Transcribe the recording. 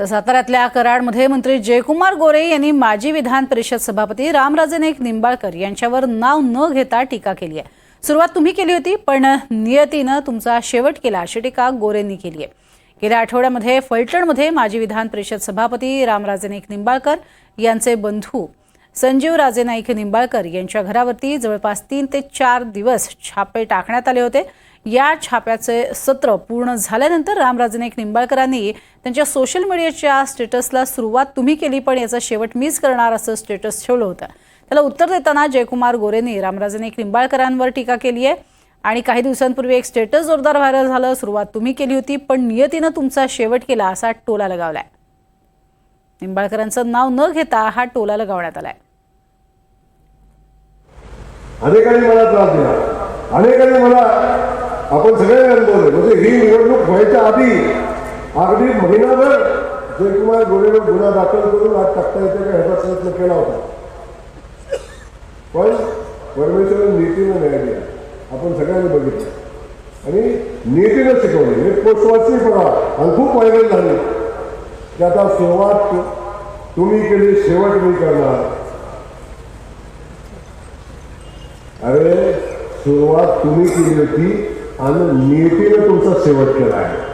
तर साताऱ्यातल्या कराडमध्ये मंत्री जयकुमार गोरे यांनी माजी विधान परिषद सभापती रामराजे नाईक निंबाळकर यांच्यावर नाव न घेता टीका केली आहे. सुरुवात तुम्ही केली होती पण नियतीनं तुमचा शेवट केला अशी टीका गोरेंनी केली आहे. गेल्या आठवड्यामध्ये फलटणमध्ये माजी विधान परिषद सभापती रामराजे नाईक निंबाळकर यांचे बंधू संजीव राजे नाईक निंबाळकर यांच्या घरावरती जवळपास तीन ते चार दिवस छापे टाकण्यात आले होते. या छाप्याचे सत्र पूर्ण झाल्यानंतर रामराजे नाईक निंबाळकरांनी त्यांच्या सोशल मीडियाच्या स्टेटसला सुरुवात तुम्ही केली पण याचा शेवट मीच करणार असं स्टेटस ठेवलं होतं. त्याला उत्तर देताना जयकुमार गोरेंनी रामराजे नाईक निंबाळकरांवर टीका केली आहे. आणि काही दिवसांपूर्वी एक स्टेटस जोरदार व्हायरल झालं सुरुवात तुम्ही केली होती पण नियतीनं तुमचा शेवट केला असा टोला लगावलाय. निंबाळकरांचं नाव न घेता हा टोला लगावण्यात आलाय. अनेकांनी मला त्रास दिला. अनेकांनी मला आपण सगळे अनुभवले म्हणजे ही निवडणूक व्हायच्या आधी अगदी महिनाभर जयकुमार गोरेवर गुन्हा दाखल करून आज टाकता येते का ह्याचा प्रयत्न केला होता. पण परमेश्वर नीतीनं न्याय दिला. आपण सगळ्यांनी बघितलं. आणि नीतीनं शिकवले. हे पोस्टवाची पडा आणि खूप व्हायरल झाली. की आता सुरुवात तुम्ही केली शेवट मी करणार. अरे सुरुवात तुम्ही केली होती आणि नीतीनं तुमचा शेवट केला आहे.